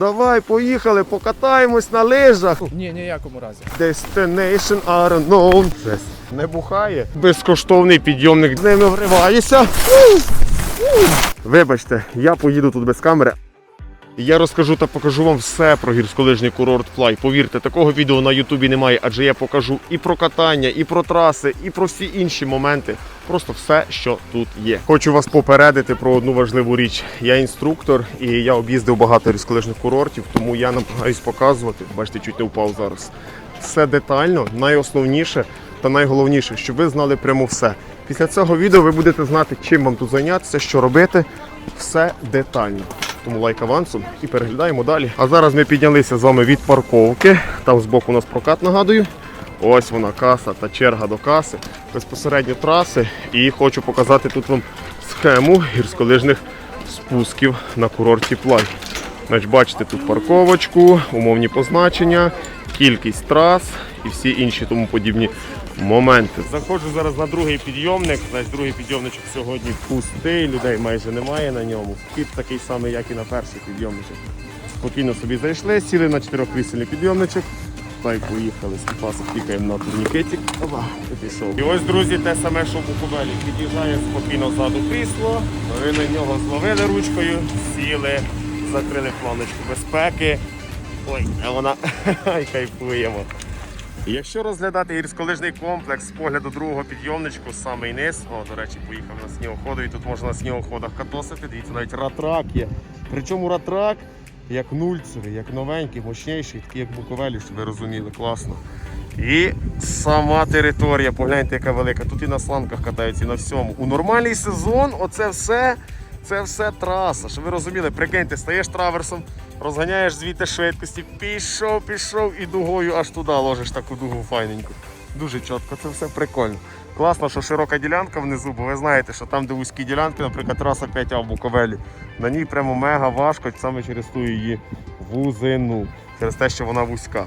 Давай, поїхали, покатаємось на лижах. Ні, ніякому разі. Destination unknown. Не бухає. Безкоштовний підйомник. З ними вриваюся. Вибачте, я поїду тут без камери. Я розкажу та покажу вам все про гірськолижний курорт Флай. Повірте, такого відео на Ютубі немає, адже я покажу і про катання, і про траси, і про всі інші моменти. Просто все, що тут є. Хочу вас попередити про одну важливу річ. Я інструктор і я об'їздив багато гірськолижних курортів, тому я намагаюсь показувати. Бачите, чуть не впав зараз. Все детально, найосновніше та найголовніше, щоб ви знали прямо все. Після цього відео ви будете знати, чим вам тут зайнятися, що робити. Все детально. Тому лайк авансом і переглядаємо далі. А зараз ми піднялися з вами від парковки. Там збоку у нас прокат нагадую. Ось вона каса та черга до каси. Безпосередньо траси. І хочу показати тут вам схему гірськолижних спусків на курорті Плай. Значить, бачите тут парковочку, умовні позначення, кількість трас і всі інші тому подібні моменти. Заходжу зараз на другий підйомник. Значить, другий підйомничок сьогодні пустий, людей майже немає на ньому. Вхід такий самий, як і на перший підйомничок. Спокійно собі зайшли, сіли на чотирьохкрісельний підйомничок. Та й поїхали з Кіпаса, клікаємо на турнікетик. Опа, і пішов. І ось, друзі, те саме, що в Буковелі. Під'їжджає спокійно ззаду крісло, ви на нього зловили ручкою, сіли, закрили планочку безпеки. Ой, а вона ай, кайфуємо. Якщо розглядати гірськолижний комплекс з погляду другого підйомничку, самий низ, о, до речі, поїхав на снігоходу, і тут можна на снігоходах катосити. Дивіться, навіть ратрак є. Причому ратрак як нульцевий, як новенький, мощніший, такий як Буковелі, щоб ви розуміли, класно. І сама територія, погляньте, яка велика. Тут і на сланках катаються, і на всьому. У нормальний сезон оце все, це все траса. Щоб ви розуміли, прикиньте, стаєш траверсом, розганяєш звідти швидкості, пішов, пішов і дугою аж туди ложиш таку дугу файненьку. Дуже чітко, це все прикольно. Класно, що широка ділянка внизу, бо ви знаєте, що там, де вузькі ділянки, наприклад, траса 5А в Буковелі, на ній прямо мега важко саме через ту її вузину, через те, що вона вузька.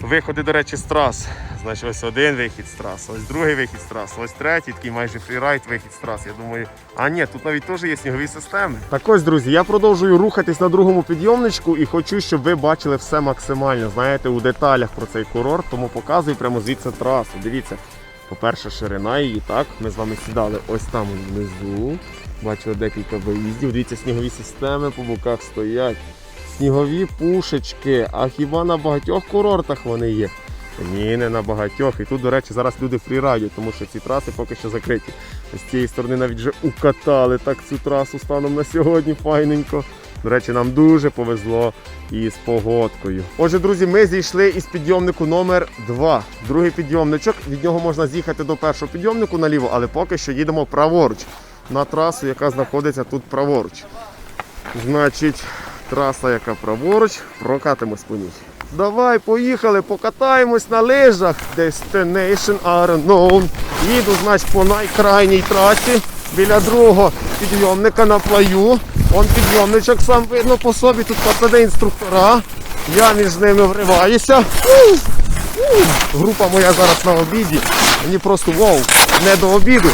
Виходи, до речі, з трас. Значить, ось один вихід з трас, ось другий вихід з трас, ось третій, такий майже фрірайд вихід з трас. Я думаю, а ні, тут навіть теж є снігові системи. Так ось, друзі, я продовжую рухатись на другому підйомничку і хочу, щоб ви бачили все максимально, знаєте, у деталях про цей курорт, тому показую прямо звідси трасу. Дивіться, по-перше, ширина її, так, ми з вами сідали ось там внизу. Бачили декілька виїздів. Дивіться, снігові системи по боках стоять. Снігові пушечки. А хіба на багатьох курортах вони є? Ні, не на багатьох. І тут, до речі, зараз люди фрірайдять, тому що ці траси поки що закриті. З цієї сторони навіть вже укатали так цю трасу станом на сьогодні файненько. До речі, нам дуже повезло із погодкою. Отже, друзі, ми зійшли із підйомнику номер 2 Другий підйомничок. Від нього можна з'їхати до першого підйомнику наліво, але поки що їдемо праворуч на трасу, яка знаходиться тут праворуч. Значить, траса, яка праворуч, прокатимось по ній. Давай, поїхали, покатаємось на лижах. Destination unknown. Їду, значить, по найкрайній трасі біля другого підйомника на плаю. Он підйомничок сам видно по собі, тут пацани інструктора. Я між ними вриваюся. Група моя зараз на обіді. Мені просто вау, не до обіду.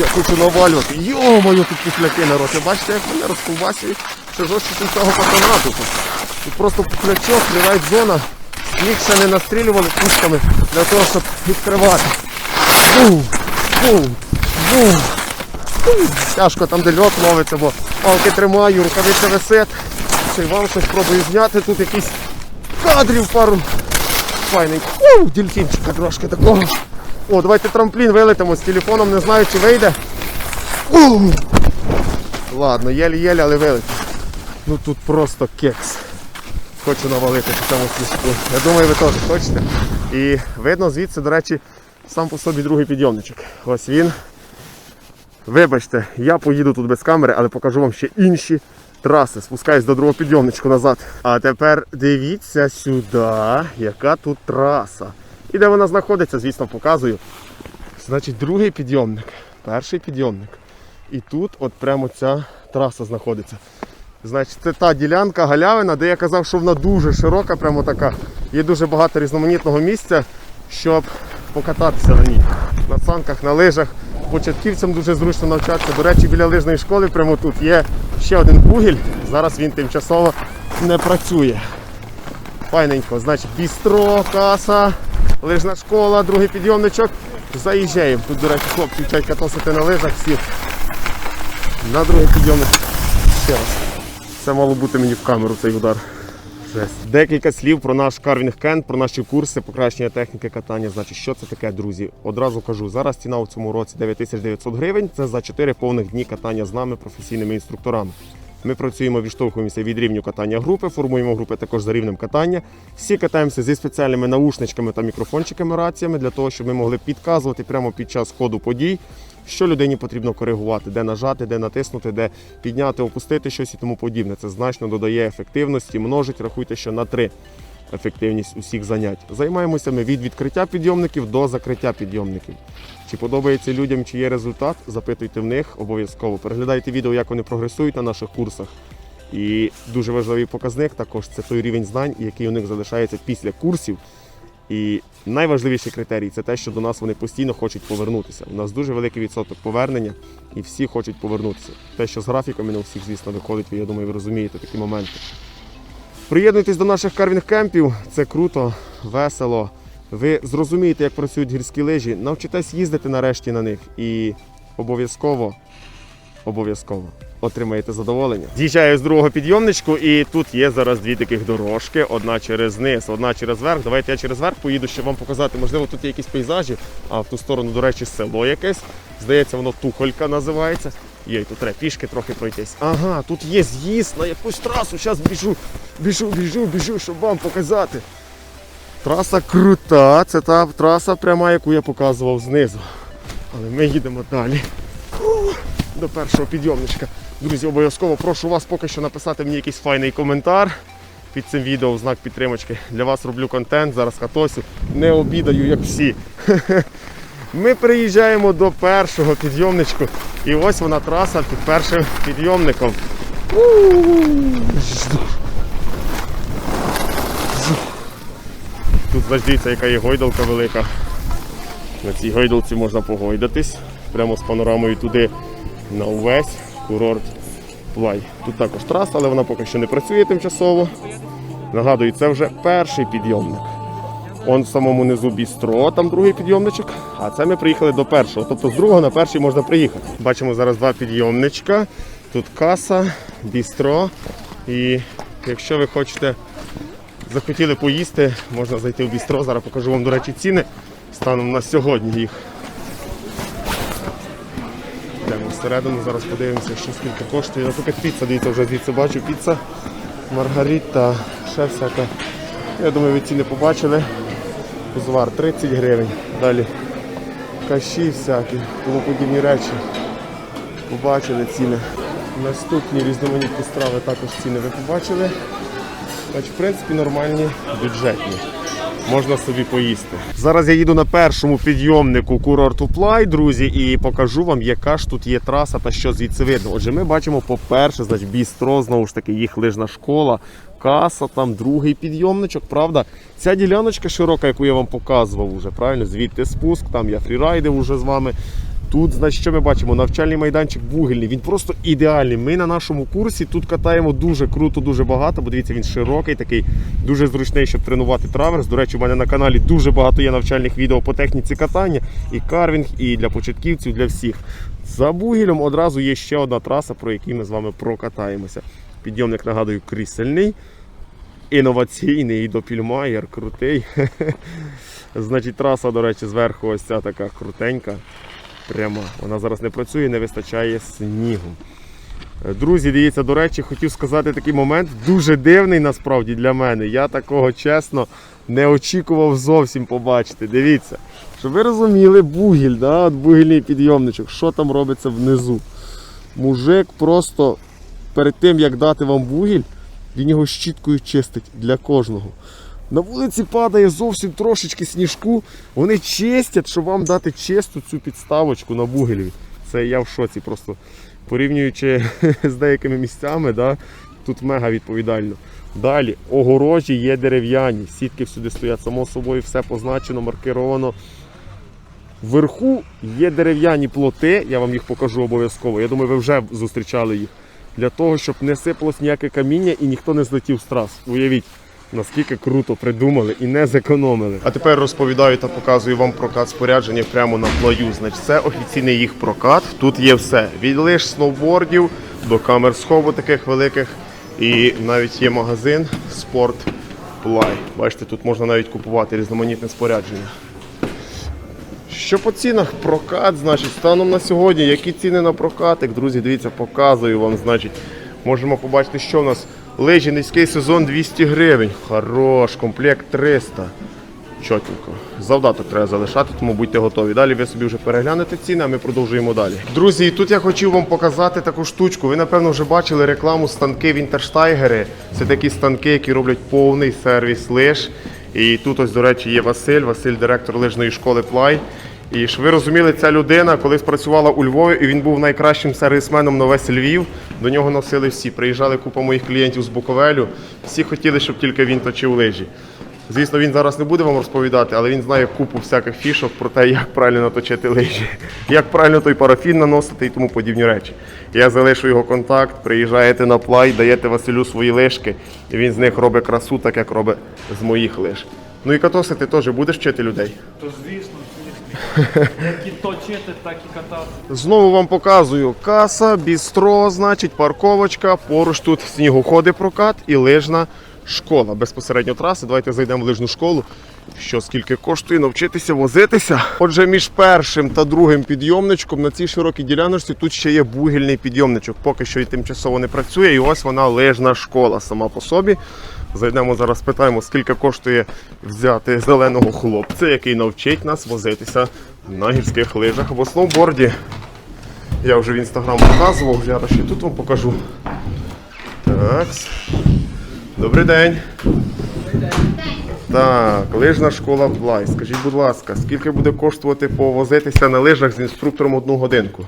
Я хочу навалювати. Йо-моє, тут пухляки народ. Ви бачите, як мене розковбасюють? Ще жорстче ніж цього пацана тут. Тут просто пухлячок, фрірайд зона. Їх ще не настрілювали пушками для того, щоб відкривати. Бум! Бум! Бум! Тяжко там, де льот ловиться, бо палки тримаю, рукавиця висить. Ще вам щось пробую зняти. Тут якісь кадрів пару файний. Ух, дельфінчика трошки такого. О, давайте трамплін вилетимо з телефоном, не знаю, чи вийде. Ух. Ладно, єлі-єлі, але вилетимо. Ну тут просто кекс. Хочу навалити по цьому смішку. Я думаю, ви теж хочете. І видно звідси, до речі, сам по собі другий підйомничок. Ось він. Вибачте, я поїду тут без камери, але покажу вам ще інші траси. Спускаюсь до другого підйомничку назад. А тепер дивіться сюди, яка тут траса. І де вона знаходиться, звісно, показую. Значить, другий підйомник, перший підйомник. І тут от прямо ця траса знаходиться. Значить, це та ділянка галявина, де я казав, що вона дуже широка, прямо така. Є дуже багато різноманітного місця, щоб покататися на ній. На санках, на лижах. Початківцям дуже зручно навчатися. До речі, біля лижної школи прямо тут є ще один пугіль. Зараз він тимчасово не працює. Файненько, значить, бістро, каса, лижна школа, другий підйомничок. Заїжджаємо. Тут, до речі, хлопці вчать катосити на лижах всі. На другий підйомничок. Ще раз. Це мало бути мені в камеру цей удар. Жесть. Декілька слів про наш карвінг кент, про наші курси покращення техніки катання. Значить, що це таке, друзі? Одразу кажу, зараз ціна у цьому році 9900 гривень. Це за 4 повних дні катання з нами, професійними інструкторами. Ми працюємо, відштовхуємося від рівню катання групи, формуємо групи також за рівнем катання. Всі катаємося зі спеціальними наушничками та мікрофончиками раціями для того, щоб ми могли підказувати прямо під час ходу подій, що людині потрібно коригувати, де нажати, де натиснути, де підняти, опустити щось і тому подібне. Це значно додає ефективності, множить, рахуйте, що на три ефективність усіх занять. Займаємося ми від відкриття підйомників до закриття підйомників. Чи подобається людям, чи є результат, запитуйте в них обов'язково. Переглядайте відео, як вони прогресують на наших курсах. І дуже важливий показник також це той рівень знань, який у них залишається після курсів. І найважливіший критерій це те, що до нас вони постійно хочуть повернутися. У нас дуже великий відсоток повернення, і всі хочуть повернутися. Те, що з графіками не у всіх, звісно, виходить, я думаю, ви розумієте такі моменти. Приєднуйтесь до наших карвінг кемпів, це круто, весело. Ви зрозумієте, як працюють гірські лижі, навчитесь їздити нарешті на них і обов'язково, обов'язково отримаєте задоволення. З'їжджаю з другого підйомничку, і тут є зараз дві таких дорожки: одна через низ, одна через верх. Давайте я через верх поїду, щоб вам показати. Можливо, тут є якісь пейзажі, а в ту сторону, до речі, село якесь. Здається, воно Тухолька називається. Є, тут треба пішки трохи пройтись. Ага, тут є з'їзд на якусь трасу. Зараз біжу, біжу, біжу, біжу, щоб вам показати. Траса крута, це та траса пряма, яку я показував знизу. Але ми їдемо далі. До першого підйомничка. Друзі, обов'язково прошу вас поки що написати мені якийсь файний коментар під цим відео в знак підтримочки. Для вас роблю контент, зараз катосю. Не обідаю, як всі. Ми приїжджаємо до першого підйомничку. І ось вона траса під першим підйомником. Тут заждіться, яка є гойдалка велика. На цій гойдалці можна погойдатись прямо з панорамою туди на увесь курорт Плай. Тут також траса, але вона поки що не працює тимчасово. Нагадую, це вже перший підйомник. Он в самому низу бістро, там другий підйомничок. А це ми приїхали до першого. Тобто з другого на перший можна приїхати. Бачимо зараз два підйомничка. Тут каса, бістро. І якщо ви хочете захотіли поїсти, можна зайти в бістро. Зараз покажу вам, до речі, ціни станом на сьогодні їх. Всередину, зараз подивимося, що скільки коштує. Наприклад, піца, дивіться, вже звідси бачу, піца, маргарита, ще всяка. Я думаю, ви ціни побачили. Узвар 30 гривень. Далі каші всякі, тому подібні речі. Побачили ціни. Наступні різноманітні страви також ціни ви побачили. Значить, в принципі, нормальні, бюджетні. Можна собі поїсти. Зараз я їду на першому підйомнику курорту Плай, друзі, і покажу вам, яка ж тут є траса та що звідси видно. Отже, ми бачимо, по-перше, значить, бістро, знову ж таки, їх лижна школа, каса, там другий підйомничок. Правда, ця діляночка широка, яку я вам показував уже, правильно? Звідти спуск, там я фрірайдив уже з вами. Тут, значить, що ми бачимо? Навчальний майданчик вугільний. Він просто ідеальний. Ми на нашому курсі тут катаємо дуже круто, дуже багато. Бо дивіться, він широкий, такий, дуже зручний, щоб тренувати траверс. До речі, у мене на каналі дуже багато є навчальних відео по техніці катання, і карвінг, і для початківців, для всіх. За бугілем одразу є ще одна траса, про яку ми з вами прокатаємося. Підйомник, нагадую, крісельний, інноваційний і допільмайер, крутий. Значить, траса, до речі, зверху ось ця така крутенька пряма. Вона зараз не працює, не вистачає снігу. Е, Друзі, дивіться, до речі, хотів сказати такий момент, дуже дивний насправді для мене. Я такого чесно не очікував зовсім побачити. Дивіться, щоб ви розуміли, бугіль, да, от бугільний підйомничок, що там робиться внизу. Мужик просто перед тим, як дати вам бугіль, він його щіткою чистить для кожного. На вулиці падає зовсім трошечки сніжку. Вони чистять, щоб вам дати чисту цю підставочку на бугелі. Це я в шоці просто. Порівнюючи з деякими місцями, да, тут мега відповідально. Далі, огорожі є дерев'яні, сітки всюди стоять, само собою, все позначено, маркировано. Вверху є дерев'яні плоти, я вам їх покажу обов'язково. Я думаю, ви вже зустрічали їх. для того, щоб не сипалось ніяке каміння і ніхто не злетів з трас. Уявіть. Наскільки круто придумали і не зекономили. А тепер розповідаю та показую вам прокат спорядження прямо на плаю. Значить, це офіційний їх прокат. Тут є все: від лиш сноубордів до камер схову таких великих. І навіть є магазин Спорт Плай. Бачите, тут можна навіть купувати різноманітне спорядження. Що по цінах? Прокат, значить, станом на сьогодні, які ціни на прокатик, друзі, дивіться, показую вам, значить, можемо побачити, що в нас. Лижі низький сезон 200 гривень. Хорош, комплект 300. Чотенько. Завдаток треба залишати, тому будьте готові. Далі ви собі вже переглянете ціни, а ми продовжуємо далі. Друзі, і тут я хотів вам показати таку штучку. Ви, напевно, вже бачили рекламу станки Вінтерштайгери. Це такі станки, які роблять повний сервіс лиж. І тут ось, до речі, є Василь, Василь, директор лижної школи Плай. І ж ви розуміли, ця людина колись працювала у Львові, і він був найкращим сервісменом на весь Львів. До нього носили всі. Приїжджали купа моїх клієнтів з Буковелю. Всі хотіли, щоб тільки він точив лижі. Звісно, він зараз не буде вам розповідати, але він знає купу всяких фішок про те, як правильно точити лижі, як правильно той парафін наносити і тому подібні речі. Я залишу його контакт, приїжджаєте на плай, даєте Василю свої лижки, і він з них робить красу, так як робить з моїх лиж. Ну і катоси ти теж будеш вчити людей. То звісно. Як і точити, так і катати. Знову вам показую каса, бістро, значить, парковочка. Поруч тут снігоходи прокат і лижна школа. Безпосередньо траси. Давайте зайдемо в лижну школу. Що скільки коштує навчитися возитися? Отже, між першим та другим підйомничком на цій широкій діляночці тут ще є бугільний підйомничок. Поки що і тимчасово не працює. І ось вона лижна школа сама по собі. Зайдемо зараз, питаємо, скільки коштує взяти зеленого хлопця, який навчить нас возитися на гірських лижах або сноуборді. Я вже в інстаграм показував, зараз ще тут вам покажу. Так. Добрий день. Так, лижна школа Плай. Скажіть, будь ласка, скільки буде коштувати повозитися на лижах з інструктором одну годинку?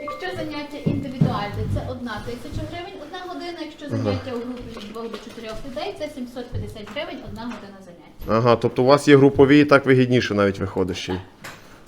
Якщо заняття індивідуальне, це одна тисяча гривень одна година. Якщо заняття у групі від 2 до 4 людей, це 750 гривень одна година заняття. Ага, тобто у вас є групові і так вигідніше навіть виходить ще. й.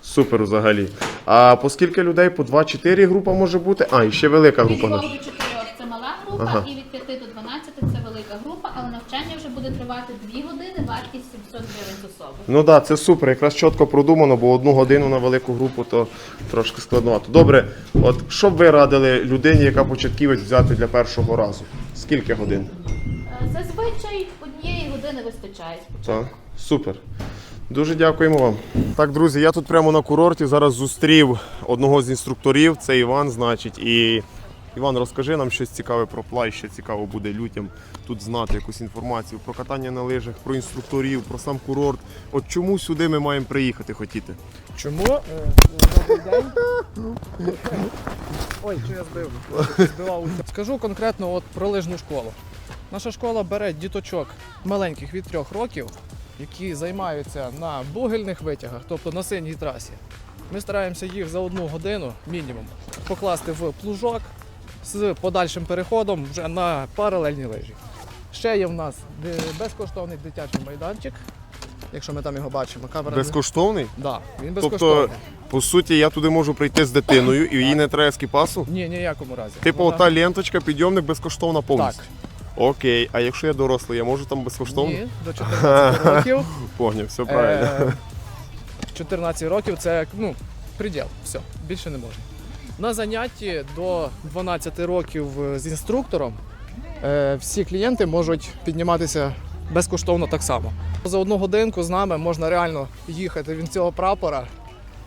Супер взагалі. А по скільки людей? По 2-4 група може бути? А, і ще велика Від група. 2 наша. до 4 це мала група, Ага. і від 5 до 12 це велика група, але навчання вже буде тривати 2 години, вартість 700 гривень з особи. Ну так, да, це супер, якраз чітко продумано, бо одну годину на велику групу то трошки складновато. Добре, от що б ви радили людині, яка початківець взяти для першого разу? Скільки годин? Е, Зазвичай однієї не вистачає. Так, супер. Дуже дякуємо вам. Так, друзі, я тут прямо на курорті зараз зустрів одного з інструкторів, це Іван, значить. І Іван, розкажи нам щось цікаве про плай, що цікаво буде людям тут знати якусь інформацію про катання на лижах, про інструкторів, про сам курорт. От чому сюди ми маємо приїхати хотіти? Чому? Е, день. Ой, що я збив? Збивав. Скажу конкретно от про лижну школу. Наша школа бере діточок маленьких від трьох років, які займаються на бугельних витягах, тобто на синій трасі. Ми стараємося їх за одну годину мінімум покласти в плужок з подальшим переходом вже на паралельні лижі. Ще є в нас е, безкоштовний дитячий майданчик, якщо ми там його бачимо. Камера Безкоштовний? Да, він безкоштовний. Тобто, по суті, я туди можу прийти з дитиною і їй не треба скіпасу? Ні, ніякому разі. Типу, Вона- ота ленточка, підйомник безкоштовна повністю. Так. Окей, а якщо я дорослий, я можу там безкоштовно? Ні, до 14 років. Поняв, все правильно. Е, 14 років це ну, приділ. Все, більше не можна. На занятті до 12 років е, з інструктором е, всі клієнти можуть підніматися безкоштовно так само. За одну годинку з нами можна реально їхати від цього прапора.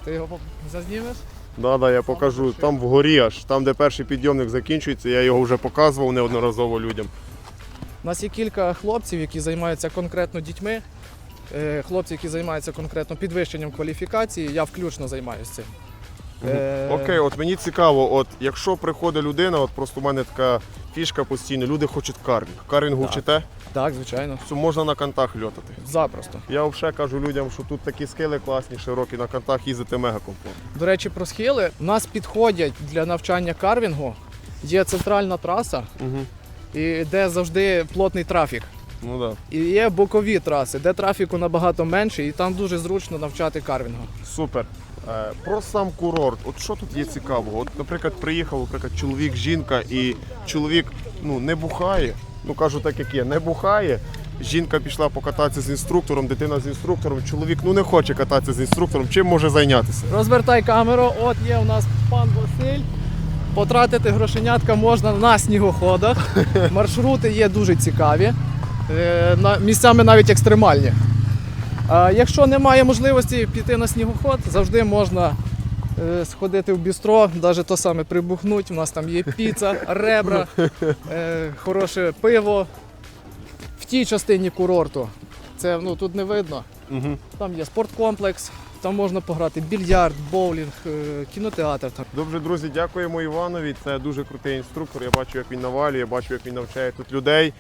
Ти його зазнімеш? Да, да, я покажу. Там вгорі аж, там, де перший підйомник закінчується, я його вже показував неодноразово людям. У нас є кілька хлопців, які займаються конкретно дітьми. Е, Хлопці, які займаються конкретно підвищенням кваліфікації, я включно займаюся цим. Е, Окей, от мені цікаво, от якщо приходить людина, от просто у мене така фішка постійно, люди хочуть карвінг. Карвінгу Так. вчите, Так, звичайно. що можна на кантах льотати. Запросто. Я взагалі кажу людям, що тут такі схили класні, широкі, на кантах їздити мега комфортно. До речі, про схили. У нас підходять для навчання карвінгу. Є центральна траса, Угу. і де завжди плотний трафік. Ну так. І є бокові траси, де трафіку набагато менше, і там дуже зручно навчати карвінгу. Супер. Е, Про сам курорт, от що тут є цікавого? От, наприклад, приїхав, наприклад, чоловік, жінка, і чоловік ну, не бухає. Ну кажу так, як є, не бухає. Жінка пішла покататися з інструктором, дитина з інструктором, чоловік ну не хоче кататися з інструктором. Чим може зайнятися? Розвертай камеру. От є у нас пан Василь. Потратити грошенятка можна на снігоходах. Маршрути є дуже цікаві, е, місцями навіть екстремальні. А якщо немає можливості піти на снігоход, завжди можна е, сходити в бістро, навіть то саме прибухнуть. У нас там є піца, ребра, е, хороше пиво. В тій частині курорту. Це ну, тут не видно. Угу. Там є спорткомплекс, там можна пограти більярд, боулінг, е, кінотеатр. Добре, друзі, дякуємо Іванові. Це дуже крутий інструктор. Я бачу, як він навалює, я бачу, як він навчає тут людей.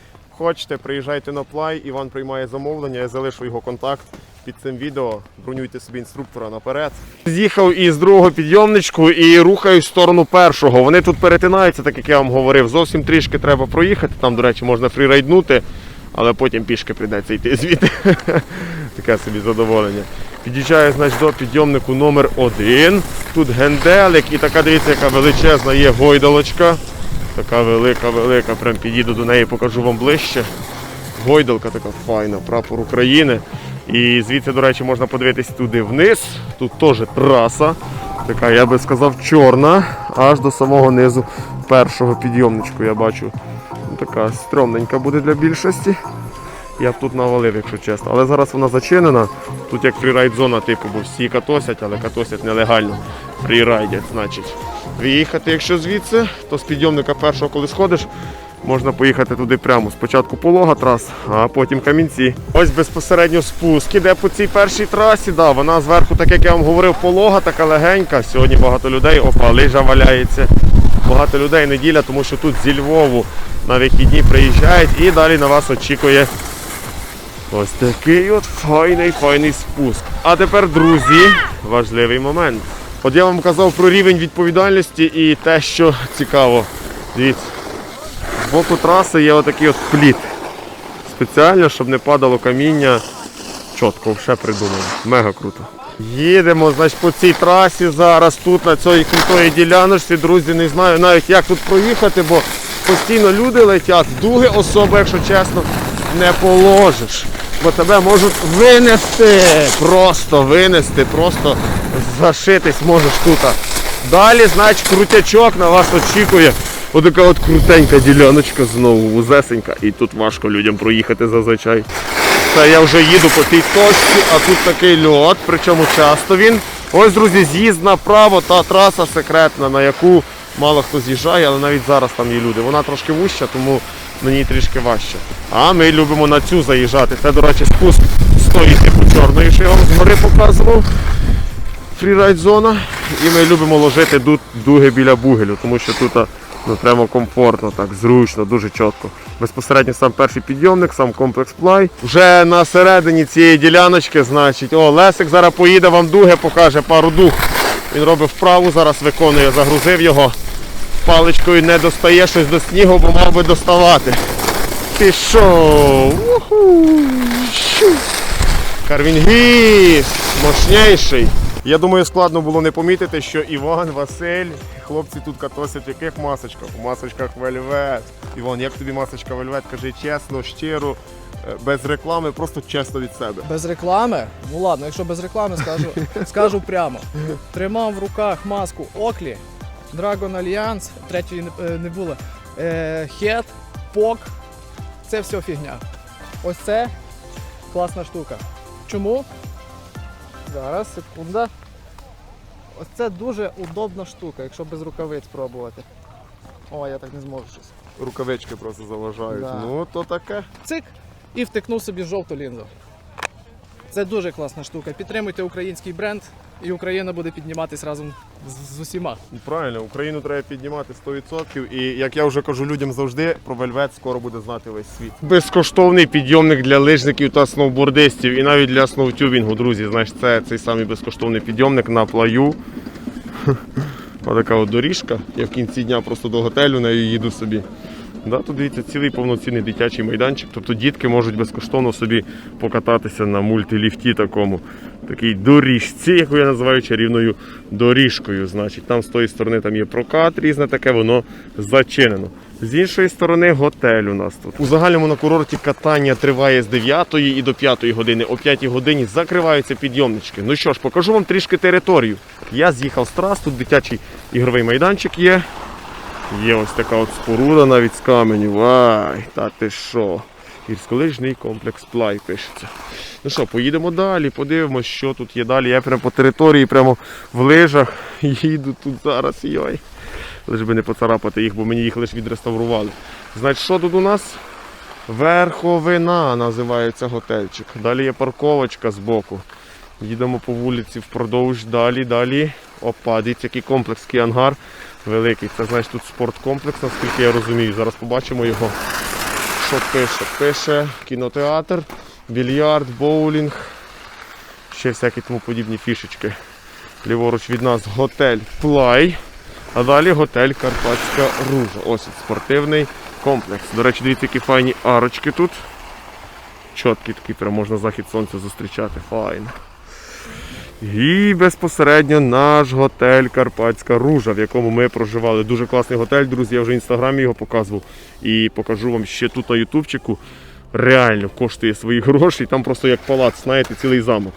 Хочете, приїжджайте на плай. Іван приймає замовлення. Я залишу його контакт під цим відео. Бронюйте собі інструктора наперед. З'їхав із другого підйомничку і рухаюсь в сторону першого. Вони тут перетинаються, так як я вам говорив. Зовсім трішки треба проїхати. Там, до речі, можна фрірайднути, але потім пішки прийдеться йти звідти. Таке собі задоволення. Під'їжджаю, значить, до підйомнику номер один. Тут генделик і така, дивіться, яка величезна є гойдалочка. Така велика, велика. Прям підійду до неї, покажу вам ближче. Гойдалка така файна, прапор України. І звідси, до речі, можна подивитись туди вниз. Тут теж траса. Така, я би сказав, чорна, аж до самого низу першого підйомничку я бачу. Така стрьомненька буде для більшості. Я б тут навалив, якщо чесно. Але зараз вона зачинена. Тут як фрірайд-зона, типу, бо всі катосять, але катосять нелегально. Фрірайдять, значить. Виїхати, якщо звідси, то з підйомника першого, коли сходиш, можна поїхати туди прямо. Спочатку полога трас, а потім камінці. Ось безпосередньо спуск іде по цій першій трасі. Да, вона зверху, так як я вам говорив, полога, така легенька. Сьогодні багато людей, опа, лижа валяється. Багато людей неділя, тому що тут зі Львову на вихідні приїжджають і далі на вас очікує Ось такий от файний, файний спуск. А тепер, друзі, важливий момент. От я вам казав про рівень відповідальності і те, що цікаво. Дивіться, з боку траси є отакий от пліт. Спеціально, щоб не падало каміння. Чітко, все придумано. Мега круто. Їдемо, значить, по цій трасі зараз тут, на цій крутої діляночці, друзі, не знаю навіть як тут проїхати, бо постійно люди летять, дуги особи, якщо чесно, не положиш. Бо тебе можуть винести, просто винести, просто зашитись можеш тут. Далі, значить, крутячок на вас очікує. Отака от крутенька діляночка знову вузесенька. І тут важко людям проїхати зазвичай. Це я вже їду по тій точці, а тут такий льот, причому часто він. Ось, друзі, з'їзд направо, та траса секретна, на яку мало хто з'їжджає, але навіть зараз там є люди. Вона трошки вуща, тому на ній трішки важче. А ми любимо на цю заїжджати. Це, до речі, спуск з тої типу чорної, що я вам згори показував. Фрірайд зона. І ми любимо ложити ду- дуги біля бугелю, тому що тут ну, прямо комфортно, так, зручно, дуже чітко. Безпосередньо сам перший підйомник, сам комплекс плай. Вже на середині цієї діляночки, значить, о, Лесик зараз поїде вам дуги, покаже пару дуг. Він робить вправу, зараз виконує, загрузив його. Паличкою не достає щось до снігу, бо мав би доставати. Пішов. Карвінгіс, мощніший. Я думаю, складно було не помітити, що Іван, Василь, хлопці тут катосять в яких масочках? У масочках вельвет. Іван, як тобі масочка вельвет? Кажи чесно, щиро, е, без реклами, просто чесно від себе. Без реклами? Ну ладно, якщо без реклами, скажу, скажу прямо. Тримав в руках маску Оклі, Dragon Alliance, третьої не, е, було. Е, Head, POC, це все фігня. Ось це класна штука. Чому? Зараз, секунда. Ось це дуже удобна штука, якщо без рукавиць пробувати. О, я так не зможу щось. Рукавички просто заважають. Да. Ну, то таке. цик і втикнув собі жовту лінзу. Це дуже класна штука. Підтримуйте український бренд, і Україна буде підніматись разом з, з усіма. Ну, Правильно, Україну треба піднімати 100%. І як я вже кажу людям завжди, про вельвет скоро буде знати весь світ. Безкоштовний підйомник для лижників та сноубордистів і навіть для сноутюбінгу, друзі. Значить, це цей самий безкоштовний підйомник на плаю. Отака от доріжка. Я в кінці дня просто до готелю нею їду собі. Да, тут дивіться цілий повноцінний дитячий майданчик. Тобто дітки можуть безкоштовно собі покататися на мультиліфті такому. Такій доріжці, яку я називаю чарівною доріжкою. Значить, там з тої сторони там є прокат, різне таке, воно зачинено. З іншої сторони, готель у нас тут. У загальному на курорті катання триває з 9 і до 5 години. О 5 годині закриваються підйомнички. Ну що ж, покажу вам трішки територію. Я з'їхав з трас, тут дитячий ігровий майданчик є. Є ось така от споруда навіть з каменю. Вай, та ти що? Гірськолижний комплекс Плай пишеться. Ну що, поїдемо далі, подивимось, що тут є далі. Я прямо по території, прямо в лижах їду тут зараз. Йой. Лиш би не поцарапати їх, бо мені їх лише відреставрували. Значить, що тут у нас? Верховина називається готельчик. Далі є парковочка збоку. Їдемо по вулиці впродовж, далі, далі. Опа, дивіться, який комплекс, який ангар великий. Це значить тут спорткомплекс, наскільки я розумію. Зараз побачимо його. Що пише? Пише кінотеатр, більярд, боулінг, ще всякі тому подібні фішечки. Ліворуч від нас готель Плай, а далі готель Карпатська Ружа. Ось спортивний комплекс. До речі, дивіться, які файні арочки тут. Чіткі такі, прям можна захід сонця зустрічати. Файно. І безпосередньо наш готель Карпатська Ружа, в якому ми проживали. Дуже класний готель, друзі. Я вже в інстаграмі його показував. І покажу вам ще тут на ютубчику. Реально коштує свої гроші. Там просто як палац, знаєте, цілий замок.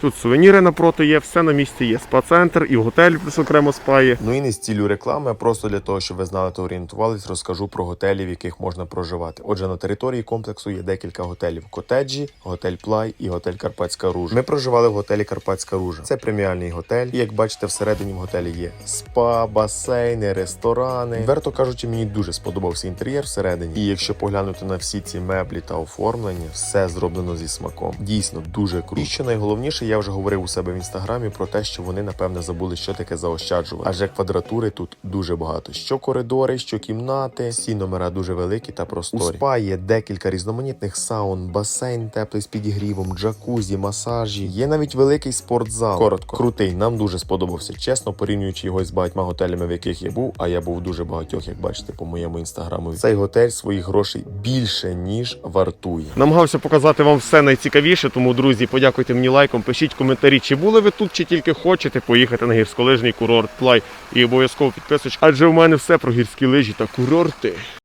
Тут сувеніри напроти є, все на місці є. Спа-центр і готель плюс окремо спа є. Ну і не з цілю реклами, а просто для того, щоб ви знали та орієнтувались, розкажу про готелі, в яких можна проживати. Отже, на території комплексу є декілька готелів: котеджі, готель Плай і готель Карпатська Ружа. Ми проживали в готелі Карпатська Ружа. Це преміальний готель. І як бачите, всередині в готелі є спа, басейни, ресторани. Верто кажучи, мені дуже сподобався інтер'єр всередині. І якщо поглянути на всі ці меблі та оформлення, все зроблено зі смаком. Дійсно дуже круто. І що найголовніше, я вже говорив у себе в інстаграмі про те, що вони напевне забули, що таке заощаджувати. Адже квадратури тут дуже багато. Що коридори, що кімнати, всі номера дуже великі та просторі. У спа є декілька різноманітних саун, басейн теплий з підігрівом, джакузі, масажі. Є навіть великий спортзал. Коротко, крутий. Нам дуже сподобався. Чесно, порівнюючи його з багатьма готелями, в яких я був, а я був дуже багатьох, як бачите, по моєму інстаграму. Цей готель своїх грошей більше ніж вартує. Намагався показати вам все найцікавіше, тому, друзі, подякуйте мені лайком, пишіть коментарі, чи були ви тут, чи тільки хочете поїхати на гірськолижний курорт Плай. І обов'язково підписуйтесь, адже у мене все про гірські лижі та курорти.